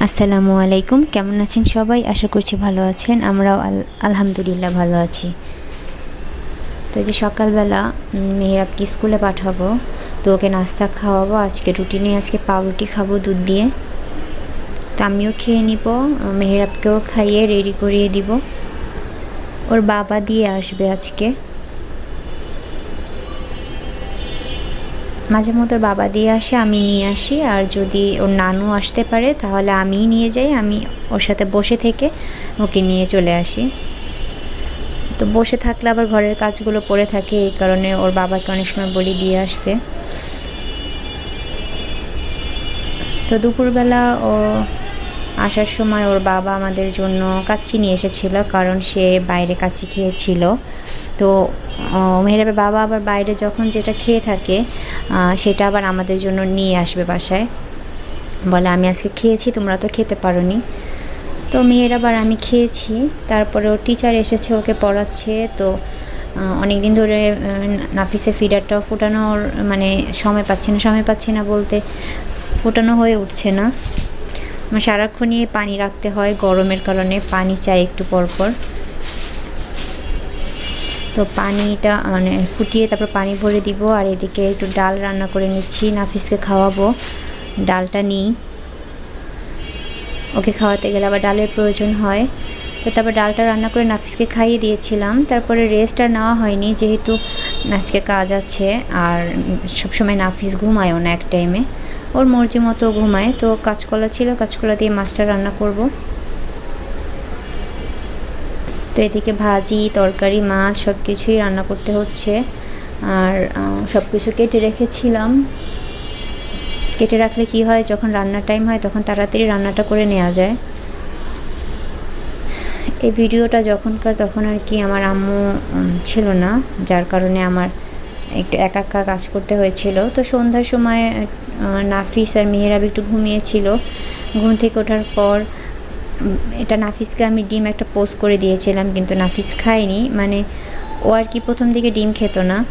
আসসালামু আলাইকুম, কেমন আছেন সবাই? আশা করছি ভালো আছেন, আমরাও আল- আলহামদুলিল্লাহ ভালো আছি। তো যে সকালবেলা মেহেরাবকে স্কুলে পাঠাবো, তো ওকে নাস্তা খাওয়াবো, আজকে রুটি নিয়ে, আজকে পাউরুটি খাব দুধ দিয়ে। তো আমিও খেয়ে নিব, মেহেরাবকেও খাইয়ে রেডি করিয়ে দিব। ওর বাবা দিয়ে আসবে আজকে। মাঝে মধ্যে বাবা দিয়ে আসে, আমি নিয়ে আসি। আর যদি ওর নানু আসতে পারে, তাহলে আমিই নিয়ে যাই, আমি ওর সাথে বসে থেকে ওকে নিয়ে চলে আসি। তো বসে থাকলে আবার ঘরের কাজগুলো পড়ে থাকে, এই কারণে ওর বাবাকে অনেক সময় বলি দিয়ে আসতে। তো দুপুরবেলা ও আসার সময় ওর বাবা আমাদের জন্য কাচ্চি নিয়ে এসেছিল, কারণ সে বাইরে কাচ্চি খেয়েছিল। তো মেহেরাবের বাবা আবার বাইরে যখন যেটা খেয়ে থাকে সেটা আবার আমাদের জন্য নিয়ে আসবে বাসায়। বলে, আমি আজকে খেয়েছি, তোমরা তো খেতে পারোনি। তো মেয়ের আবার আমি খেয়েছি। তারপরে ওর টিচার এসেছে, ওকে পড়াচ্ছে। তো অনেক দিন ধরে নাফিসে ফিডারটাও ফোটানোর মানে সময় পাচ্ছি না, সময় পাচ্ছি না বলতে ফোটানো হয়ে উঠছে না। সারাক্ষণই পানি রাখতে হয়, গরমের কারণে পানি চাই একটু পর পর তো পানিটা মানে ফুটিয়ে তারপর পানি ভরে দিব আর এদিকে একটু ডাল রান্না করে নিচ্ছি, নাফিসকে খাওয়াবো। ডালটা নিই। ওকে খাওয়াতে গেলে আবার ডালের প্রয়োজন হয়। তো তারপর ডালটা রান্না করে নাফিসকে খাইয়ে দিয়েছিলাম। তারপরে রেস্ট আর নেওয়া হয়নি, যেহেতু আজকে কাজ আছে আর সবসময় নাফিস ঘুমায়ও না এক টাইমে ওর মর্জি মতো ঘুমায়, তো কাঁচকলা ছিল, কাঁচকলা দিয়ে মাছটা রান্না করব। তো এদিকে ভাজি, তরকারি, মাছ সব কিছুই রান্না করতে হচ্ছে। আর সব কিছু কেটে রেখেছিলাম। কেটে রাখলে কি হয়, যখন রান্নার টাইম হয়, তখন তাড়াতাড়ি রান্নাটা করে নেওয়া যায়। এই ভিডিওটা যখনকার, তখন আর কি আমার আম্মু ছিল না, যার কারণে আমার একটু একা একা কাজ করতে হয়েছিল। তো সন্ধ্যার সময় নাফিস আর মেহেরাব একটু ঘুমিয়েছিল। ঘুম থেকে ওঠার পর এটা নাফিসকে আমি ডিম একটা পোস্ট করে দিয়েছিলাম, কিন্তু নাফিস খায়নি। মানে ও আর কি প্রথম দিকে ডিম খেত না।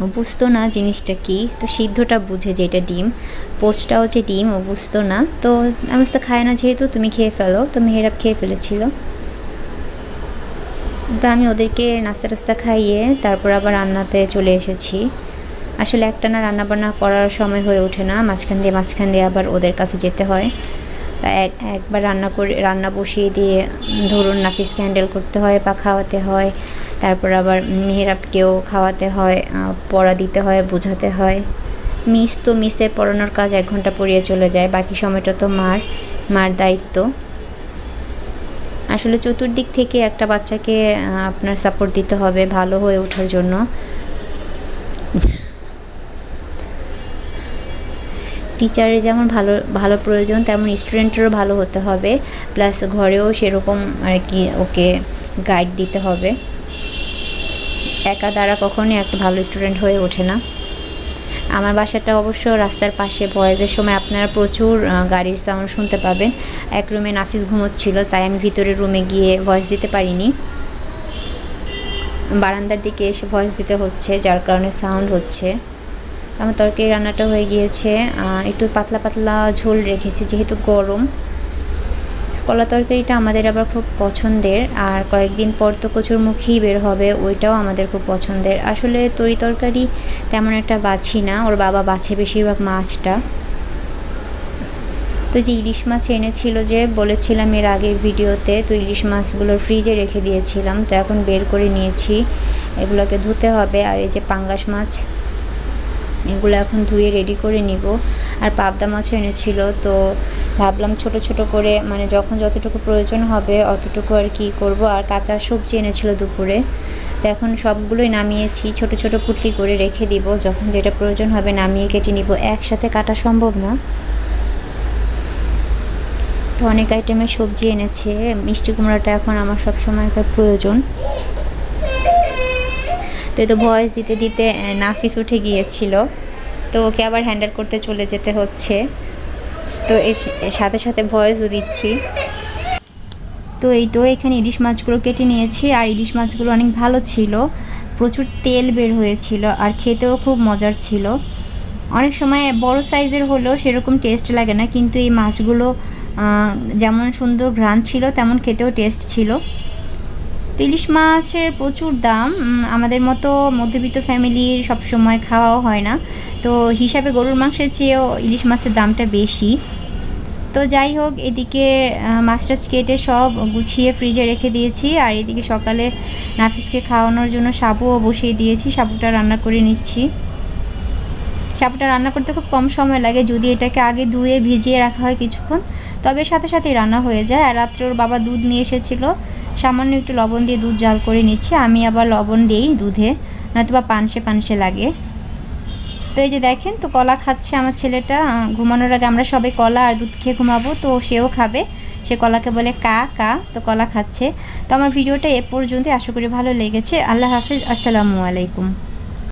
ও বুঝতো না জিনিসটা কি। তো সিদ্ধটা বুঝে যে এটা ডিম। পোস্টটাও যে ডিম, ও বুঝতো না। তো, আমি তো খায় না যেহেতু, তুমি খেয়ে ফেলো। তো মেহেরাব খেয়ে ফেলেছিল। তো আমি ওদেরকে নাস্তা টাস্তা খাইয়ে তারপর আবার রান্নাতে চলে এসেছি। আসলে একটানা রান্না বান্না করার সময় হয়ে ওঠে না, মাঝখান দিয়ে মাঝখান দিয়ে আবার ওদের কাছে যেতে হয়। তা এক, একবার রান্না করে, রান্না বসিয়ে দিয়ে ধরুন নাফিসকে হ্যান্ডেল করতে হয় বা খাওয়াতে হয়, তারপর আবার মেহেরাবকেও খাওয়াতে হয় পড়া দিতে হয়, বোঝাতে হয়। মিস তো মিসের পড়ানোর কাজ এক ঘণ্টা পড়িয়ে চলে যায়, বাকি সময়টা তো মার মার দায়িত্ব। আসলে চতুর্দিক থেকে একটা বাচ্চাকে আপনার সাপোর্ট দিতে হবে ভালো হয়ে ওঠার জন্য। টিচারের যেমন ভালো ভালো প্রয়োজন, তেমন স্টুডেন্টেরও ভালো হতে হবে। প্লাস ঘরেও সেরকম আর কি ওকে গাইড দিতে হবে। একা দ্বারা কখনোই একটা ভালো স্টুডেন্ট হয়ে ওঠে না। আমার বাসাটা অবশ্য রাস্তার পাশে, ভয়েজের সময় আপনারা প্রচুর গাড়ির সাউন্ড শুনতে পাবেন। এক রুমে নাফিস ঘুমোচ্ছিল, তাই আমি ভিতরের রুমে গিয়ে ভয়েস দিতে পারিনি। বারান্দার দিকে এসে ভয়েস দিতে হচ্ছে, যার কারণে সাউন্ড হচ্ছে। আমার তরকারি রান্নাটা হয়ে গিয়েছে একটু পাতলা পাতলা ঝোল রেখেছি, যেহেতু গরম। কলা তরকারিটা আমাদের আবার খুব পছন্দের, আর কয়েকদিন পর তো কচুরমুখী বের হবে, ওইটাও আমাদের খুব পছন্দের। আসলে তরি তরকারি তেমন একটা বাছি না, ওর বাবা বাছে বেশিরভাগ মাছটা। তো যে ইলিশ মাছ এনেছিল যে, বলেছিলাম এর আগের ভিডিওতে, তো ইলিশ মাছগুলোর ফ্রিজে রেখে দিয়েছিলাম, তো এখন বের করে নিয়েছি। এগুলোকে ধুতে হবে, আর এই যে পাঙ্গাস মাছ এগুলো এখন ধুয়ে রেডি করে নিব। আর পাবদা মাছও এনেছিল, তো ভাবলাম ছোট ছোট করে মানে যখন যতটুকু প্রয়োজন হবে অতটুকু আর কি করব। আর কাঁচা সবজি এনেছিল দুপুরে। তো এখন সবগুলোই নামিয়েছি, ছোট ছোট পুটলি করে রেখে দিব। যখন যেটা প্রয়োজন হবে নামিয়ে কেটে নিব। একসাথে কাটা সম্ভব না। তো অনেক আইটেমের সবজি এনেছে। মিষ্টি কুমড়াটা এখন আমার সব সময়কার প্রয়োজন। তো এই তো ভয়েস দিতে দিতে নাফিস উঠে গিয়েছিল। তো ওকে আবার হ্যান্ডেল করতে চলে যেতে হচ্ছে। তো এর সাথে সাথে ভয়েসও দিচ্ছি। তো এই তো এখানে ইলিশ মাছগুলো কেটে নিয়েছি, আর ইলিশ মাছগুলো অনেক ভালো ছিল। প্রচুর তেল বের হয়েছিল, আর খেতেও খুব মজার ছিল। অনেক সময় বড় সাইজের হলেও সেরকম টেস্ট লাগে না, কিন্তু এই মাছগুলো যেমন সুন্দর ঘ্রাণ ছিল, তেমন খেতেও টেস্ট ছিল। ইলিশ মাছের প্রচুর দাম। আমাদের মতো মধ্যবিত্ত ফ্যামিলির সবসময় খাওয়াও হয় না। তো হিসাবে গরুর মাংসের চেয়েও ইলিশ মাছের দামটা বেশি। তো যাই হোক এদিকে আহ, মাছ টাছ কেটে সব গুছিয়ে ফ্রিজে রেখে দিয়েছি। আর এদিকে সকালে নাফিসকে খাওয়ানোর জন্য সাবুও বসিয়ে দিয়েছি। সাবুটা রান্না করে নিচ্ছি। সাবুটা রান্না করতে খুব কম সময় লাগে যদি এটাকে আগে ধুয়ে ভিজিয়ে রাখা হয় কিছুক্ষণ। তবে সাথে সাথেই রান্না হয়ে যায়। আর রাত্রে ওর বাবা দুধ নিয়ে এসেছিল। সামান্য একটু লবণ দিয়ে দুধ জাল করে নিচ্ছি। আমি আবার লবণ দিই দুধে নয়তো বা পানসে পানসে লাগে। তো এই যে দেখেন, তো কলা খাচ্ছে আমার ছেলেটা। ঘুমানোর আগে আমরা সবাই কলা আর দুধ খেয়ে ঘুমাবো, তো সেও খাবে। সে কলাকে বলে কা কা, তো কলা খাচ্ছে। তো আমার ভিডিওটা এ পর্যন্ত আশা করি ভালো লেগেছে। আল্লাহ হাফিজ। আসসালামু আলাইকুম।